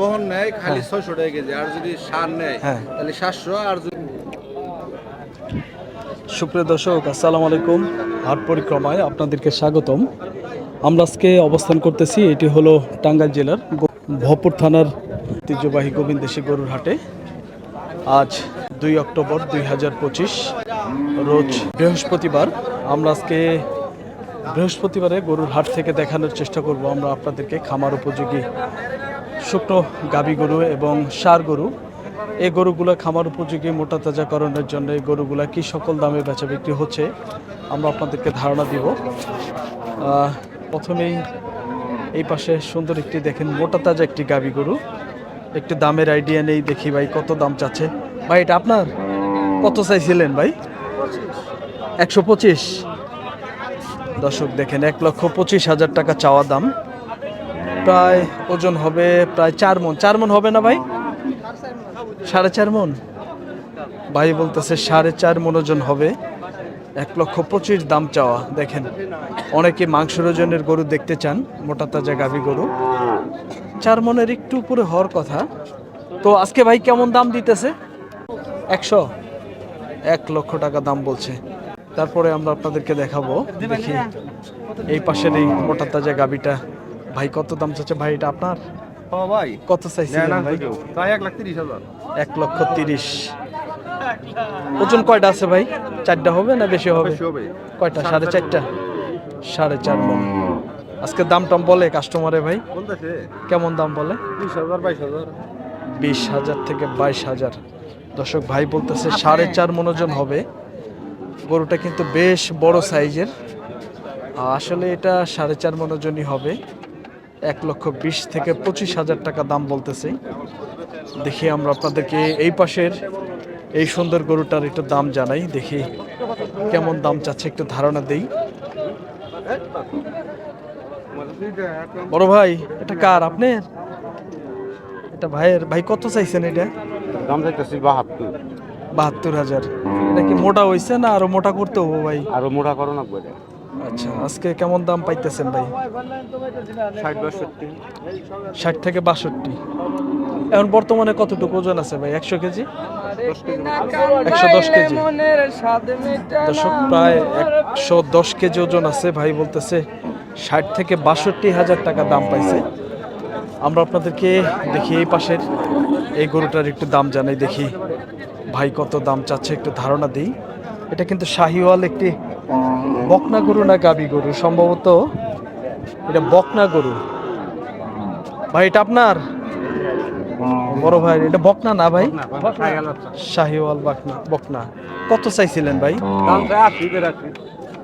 বহন নেয় খালি ছয়শো টাকা কেজি আর যদি সার নেয় হ্যাঁ। তাহলে সাতশো আর যদি সুপ্রিয় দর্শক আসসালামু আলাইকুম। হাট পরিক্রমায় আপনাদেরকে স্বাগতম। আমরা আজকে অবস্থান করতেছি এটি হলো টাঙ্গাইল জেলার ভপুর থানার ঐতিহ্যবাহী গোবিন্দেশী গরুর হাটে। আজ দুই অক্টোবর দুই হাজার পঁচিশ রোজ বৃহস্পতিবার। আমরা আজকে বৃহস্পতিবারে গরুর হাট থেকে দেখানোর চেষ্টা করব। আমরা আপনাদেরকে খামার উপযোগী শুকনো গাবি গরু এবং সার গরু। এই গরুগুলো খামার উপযোগী মোটা তাজাকরণের জন্য এই গরুগুলা কি সকল দামে বেচা বিক্রি হচ্ছে, আমরা আপনাদেরকে ধারণা দিব। প্রথমেই এই পাশে সুন্দর একটি দেখেন, মোটা তাজা একটি গাবি গরু। একটু দামের আইডিয়া নেই, দেখি ভাই কত দাম চাচ্ছে। ভাই, এটা আপনার? কত চাইছিলেন ভাই? একশো পঁচিশ। দর্শক দেখেন, এক লক্ষ পঁচিশ হাজার টাকা চাওয়া দাম। প্রায় ওজন হবে প্রায় চার মন। চার মন হবে না ভাই? সাড়ে চার মন? ভাই বলতেছে সাড়ে চার মন ওজন হবে। এক লক্ষ পঁচিশ দাম চাওয়া। দেখেন, অনেকে মাংসের ওজনের গরু দেখতে চান, মোটা তাজা গাভী গরু। চার মনের একটু উপরে হওয়ার কথা। তো আজকে ভাই কেমন দাম দিতেছে? একশো। এক লক্ষ টাকা দাম বলছে। তারপরে আমরা আপনাদেরকে দেখাবো। দেখি, এই পাশের এই মোটা তাজা গাবিটা ভাই কত দাম চাচ্ছে? ভাই এটা আপনার? ভাই। কত চাইছিলেন ভাই? তাই এক লাখ তিরিশ হাজার। এক লক্ষ তিরিশ। ওজন কয়টা আছে ভাই? চারটা হবে না বেশি হবে? হবে। কয়টা? সাড়ে চারটা? সাড়ে চার মন আজকে দাম টাম বলে কাস্টমারে ভাই। কেমন দাম বলে? বিশ হাজার বাইশ হাজার। বিশ হাজার থেকে বাইশ হাজার। দর্শক ভাই বলতেছে সাড়ে চার মনোজন হবে। গরুটা কিন্তু বেশ বড় সাইজের। আসলে এটা সাড়ে চার মনোজনই হবে। এক লক্ষ বিশ থেকে পঁচিশ হাজার টাকা দাম বলতেছে। দেখি আমরা আপনাদেরকে এই পাশের এই সুন্দর গরুটার একটু দাম জানাই দেখি কেমন দাম চাচ্ছে একটু ধারণা দেই। বড় ভাই এটা কার আপনার? এটা ভাইয়ের ভাই কত চাইছেন এটা? দাম চাইতেছি বাহাত্তর। বাহাত্তর হাজার। এটা কি মোটা হয়েছে না আরও মোটা করতে হব ভাই? আরও মোটা করো না আচ্ছা আজকে কেমন দাম পাইতেছেন ভাই? ষাট থেকে বাষট্টি। এখন বর্তমানে কতটুকু ওজন আছে ভাই? একশো কেজি? একশো দশ কেজি। দর্শক প্রায় একশো দশ কেজি ওজন আছে ভাই বলতেছে। ষাট থেকে বাষট্টি হাজার টাকা দাম পাইছে। আমরা আপনাদেরকে দেখি এই পাশের এই গরুটার একটু দাম জানাই দেখি। ভাই কত দাম চাচ্ছে একটু ধারণা দিই। এটা কিন্তু শাহিওয়াল একটি বকনা গরু না গাবি গরু? সম্ভবত এটা বকনা গরু। ভাই এটা আপনার? বড় ভাই এটা বকনা না ভাই? শাহিওয়াল বকনা বকনা। কত চাইছিলেন ভাই?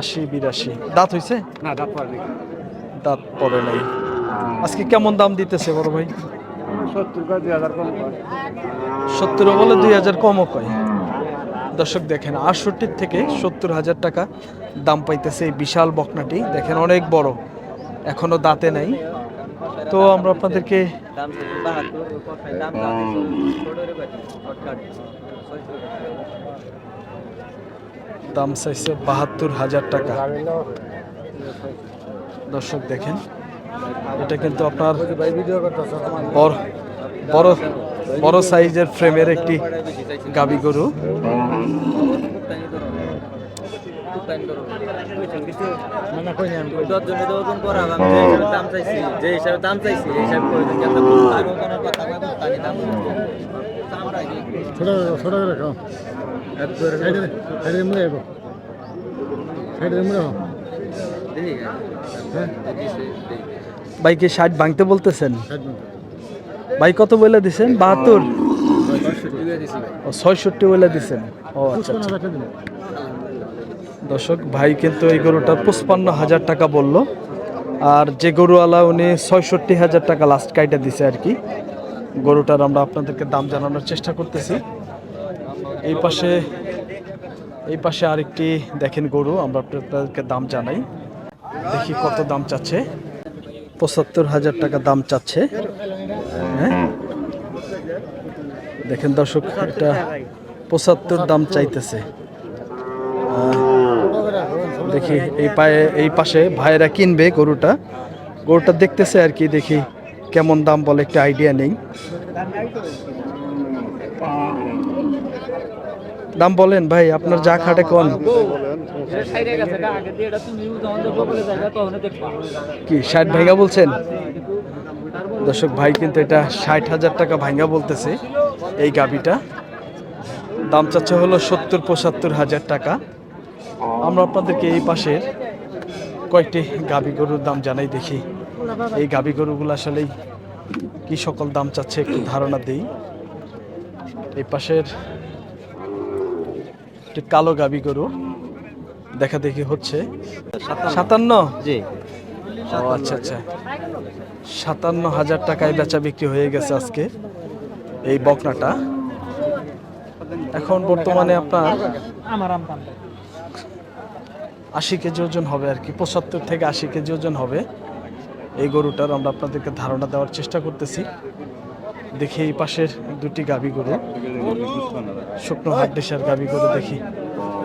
আশি বিরাশি। দাঁত হইছে? না দাঁত পারবি দাঁত পড়ে নাই। আজকে কেমন দাম দিতেছে বড় ভাই? সত্তর বলে দুই হাজার কমও কয়। দর্শক দেখেন আটষট্টির থেকে সত্তর হাজার টাকা দাম পাইতেছে এই বিশাল বকনাটি। দেখেন, অনেক বড়। এখনও দাঁতে নাই। তো আমরা আপনাদেরকে দাম চাইছে বাহাত্তর হাজার টাকা। দর্শক দেখেন, এটা কিন্তু আপনার বড় বড় বড় সাইজের ফ্রেমের একটি গাবি গরু। খাও সাইডে ভাঙতে বলতেছেন? ভাই, কত বলে দিছেন? বাহাত্তর। ও, ছয়ষট্টি বলে দিছেন। ও আচ্ছা আচ্ছা। দর্শক, ভাই কিন্তু এই গরুটা পঁচপান্ন হাজার টাকা বলল। আর যে গরুওয়ালা উনি ছয়ষট্টি হাজার টাকা লাস্ট কাইটা দিছে আর কি। গরুটার আমরা আপনাদেরকে দাম জানানোর চেষ্টা করতেছি। এই পাশে এই পাশে আরেকটি দেখেন গরু, আমরা আপনাদেরকে দাম জানাই। দেখি কত দাম চাচ্ছে। পঁচাত্তর হাজার টাকা দাম চাচ্ছে। হ্যাঁ? দেখেন দর্শক, এটা পঁচাত্তর দাম চাইতেছে। দেখি এই পায়ে, এই পাশে ভাইয়েরা কিনবে গরুটা। গরুটা দেখতেছে আর কি, দেখি কেমন দাম বলে, একটা আইডিয়া নেই। দাম বলেন ভাই, আপনার যা খাটে কোন। কি, ষাট ভাইঙ্গা বলছেন? দর্শক ভাই কিন্তু এটা ষাট হাজার টাকা ভাঙ্গা বলতেছে এই গাবিটা দাম চাচ্ছে হলো সত্তর পঁচাত্তর হাজার টাকা। আমরা আপনাদেরকে এই পাশের কয়েকটি গাবি গরুর দাম জানাই দেখি। এই গাবি গরুগুলো আসলেই কি সকল দাম চাচ্ছে একটু ধারণা দিই। এই পাশের একটি কালো গাবি গরু দেখা দেখি হচ্ছে। সাতান্ন? জি। ও আচ্ছা আচ্ছা। সাতান্ন হাজার টাকায় বেচা বিক্রি হয়ে গেছে আজকে এই বকনাটা। এখন বর্তমানে আপনার আশি কেজি ওজন হবে আর কি, পঁচাত্তর থেকে আশি কেজি ওজন হবে। এই গরুটার আমরা আপনাদেরকে ধারণা দেওয়ার চেষ্টা করতেছি। দেখি এই পাশের দুটি গাবি গরু, শুকনো হাট দেশের গাবি গরু দেখি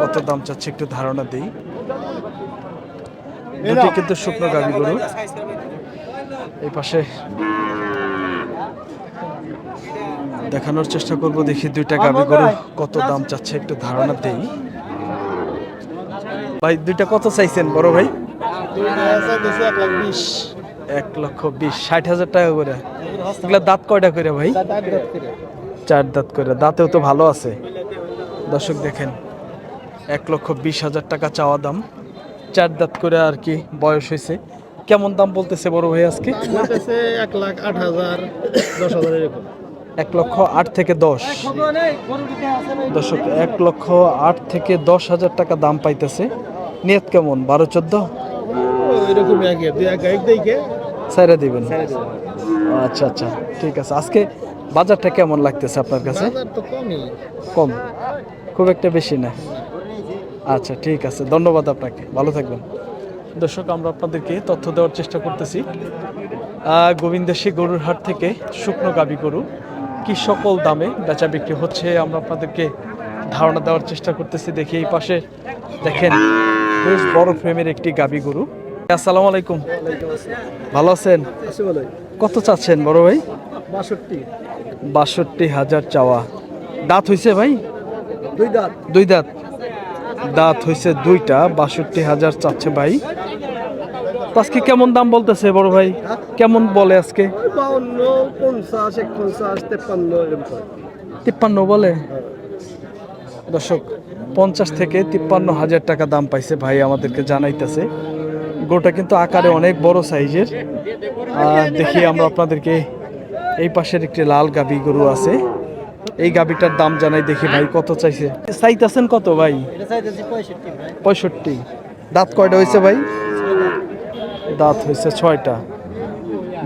কত দাম চাচ্ছে একটু ধারণা দিই। দুটি কিন্তু শুকনো গাবি গরু। এই পাশে দেখানোর চেষ্টা করব দেখি দুইটা গাবি গরু কত দাম চাচ্ছে একটু ধারণা দেই। ভাই দুইটা কত চাইছেন বড় ভাই? এক লক্ষ বিশ ষাট হাজার টাকা করে। এগুলা দাঁত কয়টা করে ভাই? চার দাঁত করে দাঁতেও তো ভালো আছে। দর্শক দেখেন এক লক্ষ বিশ হাজার টাকা চাওয়া দাম। চার দাঁত করে আর কি বয়স হয়েছে। কেমন দাম বলতেছে বড় ভাই আজকে? এক লাখ আট হাজার দশ হাজার এরকম। এক লক্ষ আট থেকে দশ। দর্শক এক লক্ষ আট থেকে দশ হাজার টাকা দাম পাইতেছে। নিয়ত কেমন? বারো চোদ্দ? সাইরা দিবেন। আচ্ছা আচ্ছা ঠিক আছে। আজকে বাজারটা কেমন লাগতেছে আপনার কাছে? কম। খুব একটা বেশি না। আচ্ছা ঠিক আছে। ধন্যবাদ আপনাকে। ভালো থাকবেন। দর্শক আমরা আপনাদেরকে তথ্য দেওয়ার চেষ্টা করতেছি। গোবিন্দেশী গরুর হাট থেকে শুকনো গাবি গরু কি সকল দামে বেচা বিক্রি হচ্ছে? আমরা আপনাদেরকে ধারণা দেওয়ার চেষ্টা করতেছি। দেখি এই পাশে দেখেন বেশ বড় ফ্রেমের একটি গাবি গরু। আসসালামু আলাইকুম। ভালো আছেন? কত চাচ্ছেন বড় ভাই? বাষট্টি। বাষট্টি হাজার চাওয়া। দাঁত হইছে ভাই? দুই দাঁত। দুই দাঁত। দাঁত হইছে দুইটা বাষট্টি হাজার চাচ্ছে ভাই। আজকে কেমন দাম বলতেছে বড় ভাই? কেমন বলে আজকে? বাউন্ন পঞ্চাশ এক পঞ্চাশ তেপ্পান্ন তিপ্পান্ন বলে? দর্শক পঞ্চাশ থেকে তিপ্পান্ন হাজার টাকা দাম পাইছে ভাই আমাদেরকে জানাইতেছে। গরুটা কিন্তু আকারে অনেক বড় সাইজের। আর দেখি আমরা আপনাদেরকে এই পাশের একটি লাল গাবি গরু আছে। এই গাবিটার দাম জানাই দেখি ভাই কত চাইছে? চাইতেছেন কত ভাই? এটা চাইতেছি পঁয়ষট্টি ভাই। পঁয়ষট্টি। দাঁত কয়টা হয়েছে ভাই? দাঁত হয়েছে ছয়টা।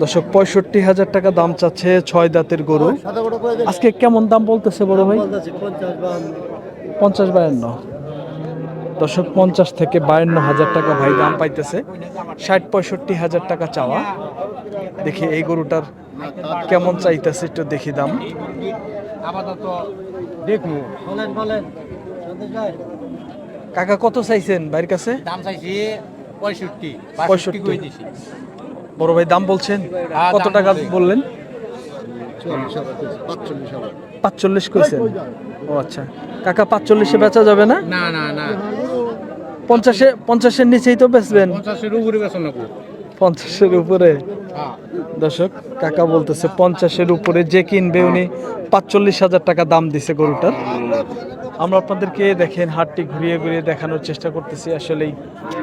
দর্শক পঁয়ষট্টি হাজার টাকা দাম চাচ্ছে ছয় দাঁতের গরু। আজকে কেমন দাম বলতেছে বড় ভাই? পঞ্চাশ বায়ান্ন। দর্শক পঞ্চাশ থেকে বায়ান্ন হাজার টাকা ভাই দাম পাইতেছে। ষাট পঁয়ষট্টি হাজার টাকা চাওয়া। দেখি এই গরুটার কেমন চাইতেছে একটু দেখি দাম। কাকা কত চাইছেন ভাইয়ের কাছে? দাম চাইছি পঁয়ষট্টি পঁয়ষট্টি। করে দিছি বড় ভাই দাম বলছেন? হ্যাঁ, কত টাকা বললেন? পাঁচচল্লিশ কইছেন? ও আচ্ছা। কাকা পাঁচচল্লিশে বেচা যাবে না? না না না। পঞ্চাশে পঞ্চাশের নিচেই তো বেচবেন। পঞ্চাশের উপরে পঞ্চাশের উপরে? হ্যাঁ। দর্শক কাকা বলতেছে পঞ্চাশের উপরে যে কিনবে উনি পাঁচচল্লিশ হাজার টাকা দাম দিছে গরুটার। আমরা আপনাদেরকে দেখেন হাটটি ঘুরিয়ে ঘুরিয়ে দেখানোর চেষ্টা করতেছি। আসলে এই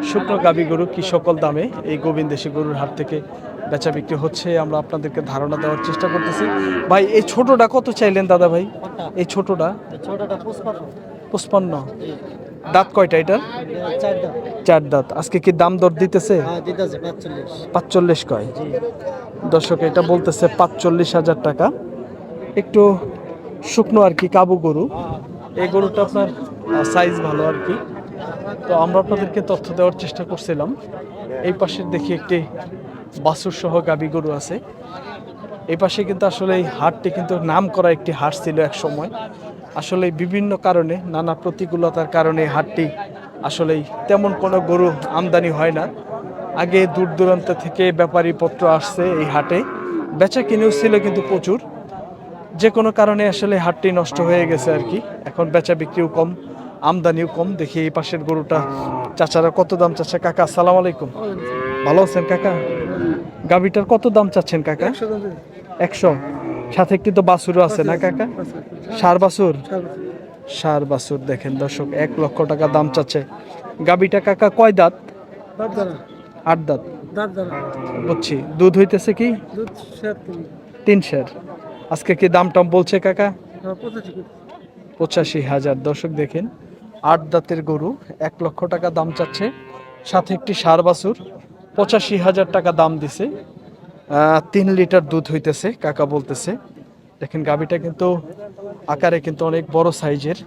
শুকনো গাবি গরু কি সকল দামে এই গোবিন্দেশী গরুর হাট থেকে বেচা বিক্রি হচ্ছে আমরা আপনাদেরকে ধারণা দেওয়ার চেষ্টা করতেছি। ভাই এই ছোটটা কত চাইলেন দাদা ভাই? এই ছোটটা? পুষ্পান্ন। দাঁত কয়টা এটার? চার দাঁত। আজকে কি দাম দর দিতেছে? হ্যাঁ পাঁচচল্লিশ। কয়? দর্শক এটা বলতেছে পাঁচচল্লিশ হাজার টাকা। একটু শুকনো আর কি কাবু গরু। এই গরুটা আপনার সাইজ ভালো আর কি। তো আমরা আপনাদেরকে তথ্য দেওয়ার চেষ্টা করছিলাম। এই পাশে দেখি একটি বাসুর সহ গাবি গরু আছে। এই পাশে কিন্তু আসলে এই হাটটি কিন্তু নাম করা একটি হাট ছিল এক সময়। আসলে বিভিন্ন কারণে, নানা প্রতিকূলতার কারণে হাটটি আসলে তেমন কোনো গরু আমদানি হয় না। আগে দূর দূরান্ত থেকে ব্যাপারী পত্র আসছে এই হাটে। বেচা কিনেও ছিল কিন্তু প্রচুর। যে কোনো কারণে আসলে হাটটি নষ্ট হয়ে গেছে আর কি। এখন বেচা বিক্রিও কম আমদানিও কম। দেখি এই পাশের গরুটা চাচারা কত দাম চাচ্ছে? কাকা আসসালাম আলাইকুম। ভালো আছেন কাকা? গাবিটার কত দাম চাচ্ছেন কাকা? একশো। সাথে একটি তো বাছুরও আছে না কাকা? সার বাছুর? সার বাছুর দেখেন দর্শক এক লক্ষ টাকা দাম চাচ্ছে। গাবিটা কাকা কয় দাঁত? আট দাঁত। বুঝছি। দুধ হইতেছে কি? তিন। শের আজকে কি দাম টাম বলছে কাকা? পঁচাশি হাজার। দর্শক দেখেন আট দাঁতের গরু এক লক্ষ টাকা দাম চাচ্ছে সাথে একটি সার বাছুর পঁচাশি হাজার টাকা দাম দিছে। তিন লিটার দুধ হইতেছে কাকা বলতেছে। দেখেন গাবিটা কিন্তু আকারে কিন্তু অনেক বড় সাইজের।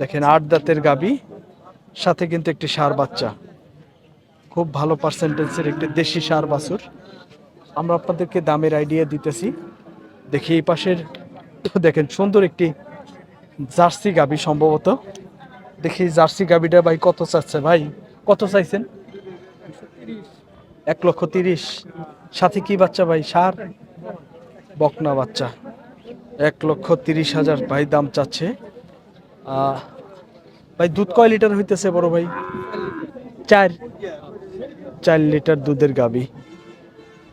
দেখেন আট দাঁতের গাবি সাথে কিন্তু একটি সার বাচ্চা। খুব ভালো পার্সেন্টেজের একটি দেশি সার বাছুর। আমরা আপনাদেরকে দামের আইডিয়া দিতেছি। দেখি এই পাশের, দেখেন সুন্দর একটি জার্সি গাবি সম্ভবত। দেখি জার্সি গাবিটা ভাই কত চাচ্ছে ভাই? কত চাইছেন? এক লক্ষ তিরিশ। সাথে কি বাচ্চা ভাই? সার? বকনা বাচ্চা। এক লক্ষ তিরিশ হাজার ভাই দাম চাচ্ছে। ভাই দুধ কয় লিটার হইতেছে বড় ভাই? চার। চার লিটার দুধের গাবি।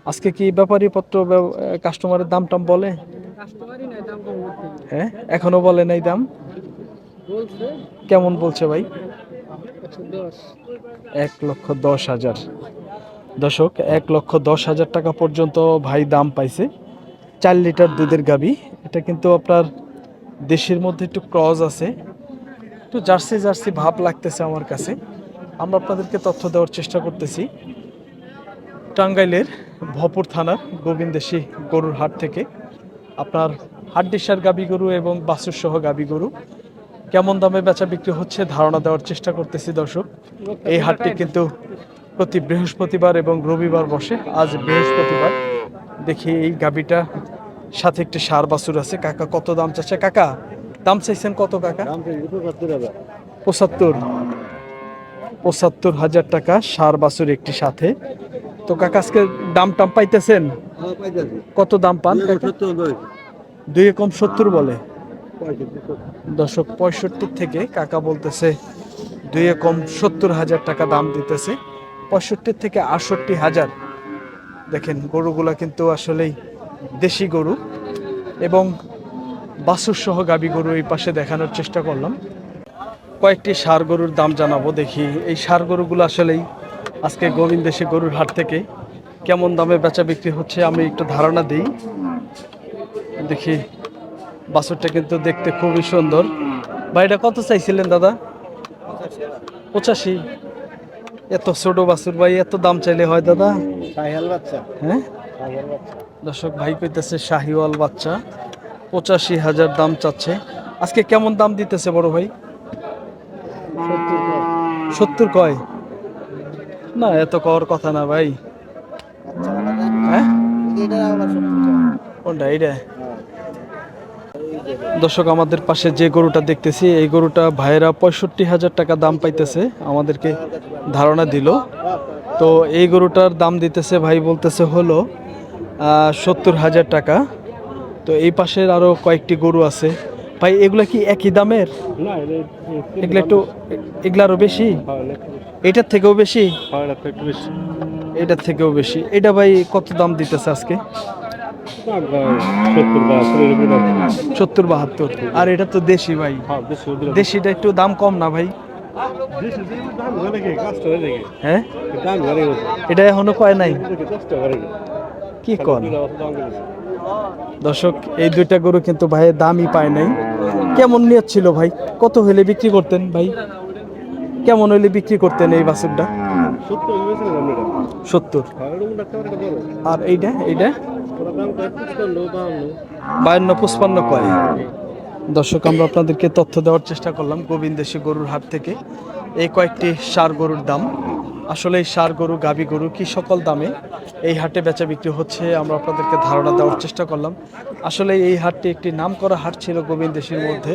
আজকে কি ব্যাপারী পত্র কাস্টমারের দাম টাম বলে হ্যাঁ? এখনও বলে নাই দাম? কেমন বলছে ভাই? এক লক্ষ দশ। হাজার। দর্শক এক লক্ষ দশ হাজার টাকা পর্যন্ত ভাই দাম পাইছে। চার লিটার দুধের গাবি এটা কিন্তু আপনার দেশের মধ্যে একটু ক্রস আছে। একটু জার্সি জার্সি ভাব লাগতেছে আমার কাছে। আমরা আপনাদেরকে তথ্য দেওয়ার চেষ্টা করতেছি। টাঙ্গাইলের ভপুর থানার গোবিন্দেশী গরুর হাট থেকে আপনার হাড্ডিসার গাবি গরু এবং বাসুর সহ গাবি গরু কেমন দামে বেচা বিক্রি হচ্ছে ধারণা দেওয়ার চেষ্টা করতেছি দর্শক। এই হাটটি কিন্তু প্রতি বৃহস্পতিবার এবং রবিবার বসে। আজ বৃহস্পতিবার। দেখি এই গাবিটা সাথে একটি সার বাছুর আছে। কাকা কত দাম চাচ্ছে? কাকা দাম চাইছেন কত কাকা? পঁচাত্তর। পঁচাত্তর হাজার টাকা সার বাছুর একটি সাথে। তো কাকা আজকে দাম টাম পাইতেছেন? কত দাম পান দুই কম সত্তর বলে? দশক পঁয়ষট্টি থেকে কাকা বলতেছে দুই কম সত্তর হাজার টাকা দাম দিতেছে। পঁয়ষট্টি থেকে আটষট্টি হাজার। দেখেন গরুগুলা কিন্তু আসলেই দেশি গরু। এবং বাছুর সহ গাবি গরু এই পাশে দেখানোর চেষ্টা করলাম। কয়েকটি সার গরুর দাম জানাব দেখি। এই সার গরুগুলো আসলেই আজকে গোবিন্দেশী গরুর হাট থেকে কেমন দামে বেচা বিক্রি হচ্ছে আমি একটু ধারণা দিই। দেখি বাছুরটা কিন্তু দেখতে খুবই সুন্দর। ভাইটা কত চাইছিলেন দাদা? পঁচাশি। এত ছোট বাছুর ভাই এত দাম চাইলে হয় দাদা? হ্যাঁ? দর্শক ভাই কইতেছে শাহিওয়াল বাচ্চা। পঁচাশি হাজার দাম চাচ্ছে। আজকে কেমন দাম দিতেছে বড় ভাই? সত্তর কয়? না এত কর কথা না ভাই। হ্যাঁ? কোনটা এইটা? দর্শক আমাদের পাশে যে গরুটা দেখতেছি এই গরুটা ভাইয়েরা পঁয়ষট্টি হাজার টাকা দাম পাইতেছে আমাদেরকে ধারণা দিল। তো এই গরুটার দাম দিতেছে ভাই বলতেছে হলো সত্তর হাজার টাকা। তো এই পাশের আরও কয়েকটি গরু আছে। ভাই এগুলা কি একই দামের? এগুলা একটু এগুলা আরও বেশি। এটার থেকেও বেশি? এটার থেকেও বেশি। এটা ভাই কত দাম দিতেছে আজকে? সত্তর বাহাত্তর। আর এটা তো দেশি ভাই। দেশিটা একটু দাম কম না ভাই? হ্যাঁ এটা এখনও কয় নাই? কি কন? দর্শক এই দুইটা গরু কিন্তু ভাইয়ের দামই পায় নাই। কেমন নিয়ত ছিল ভাই? কত হইলে বিক্রি করতেন ভাই? কেমন হইলে বিক্রি করতেন এই বাছুরটা সত্তর। আর এইটা? এইটা? বায়ান্ন পুষ্পান্ন কয়? দর্শক, আমরা আপনাদেরকে তথ্য দেওয়ার চেষ্টা করলাম গোবিন্দেশী গরুর হাট থেকে। এই কয়েকটি সার গরুর দাম। আসলে এই সার গরু গাবি গরু কি সকল দামে এই হাটে বেচা বিক্রি হচ্ছে আমরা আপনাদেরকে ধারণা দেওয়ার চেষ্টা করলাম। আসলে এই হাটটি একটি নাম করা হাট ছিল গোবিন্দেশির মধ্যে।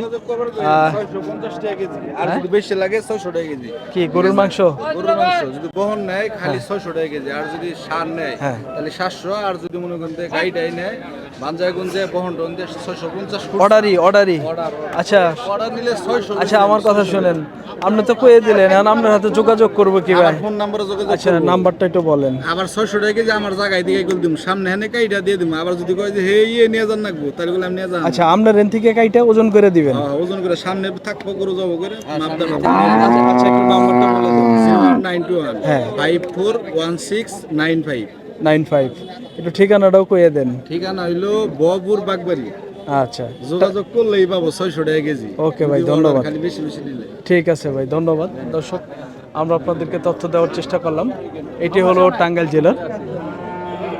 আর বেশি লাগে ছয়শো টাকা কেজি। কি গরুর মাংস? গরুর মাংস যদি বহন নেয় খালি ছয়শো টাকা কেজি আর যদি সার নেয় হ্যাঁ। তাহলে সাতশো আর যদি মনে করেন গাড়িটাই নেয় বাঞ্জায় গুঞ্জে বহন টন দিয়ে ছয়শো পঞ্চাশ অর্ডারই অর্ডারই আচ্ছা। অর্ডার নিলে ছয়শো আচ্ছা আমার কথা শুনেন। আপনি তো কয়ে দিলেন এখন আপনার হাতে যোগাযোগ করব কি ভাই ফোন নাম্বারে যোগাযোগ আচ্ছা নাম্বারটা একটু বলেন। আবার টাকা কেজি আমার জায়গায় দিকে গুল দিম। সামনে হেনে কাইটা দিয়ে দিম। আবার যদি কয় যে হে ইয়ে নিয়ে যান নাকবো তাহলে আমি নিয়ে যান আচ্ছা আপনার রেন থেকে কাইটা ওজন করে দিবেন। হ্যাঁ, ওজন করে সামনে থাকব করে যাব করে মাপদার আচ্ছা একটু নাম্বারটা বলে দেন। নাইন টু ওয়ান হ্যাঁ। Five four one six nine five. একটু ঠিকানাটাও কয়ে দেন। ঠিকানা হইল বপুর বাগবাড়ি। আচ্ছা। যোগাযোগ করলেই পাবো ছয়শো টাকা কেজি। ওকে ভাই, ধন্যবাদ। বেশি বেশি নিলে। ঠিক আছে ভাই ধন্যবাদ। দর্শক আমরা আপনাদেরকে তথ্য দেওয়ার চেষ্টা করলাম। এটি হলো টাঙ্গাইল জেলার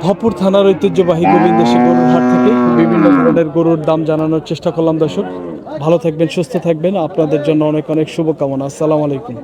ভপুর থানার ঐতিহ্যবাহী গোবিন্দেশী গরুর হাট থেকে বিভিন্ন ধরনের গরুর দাম জানানোর চেষ্টা করলাম দর্শক। ভালো থাকবেন সুস্থ থাকবেন। আপনাদের জন্য অনেক অনেক শুভকামনা। আসসালামু আলাইকুম।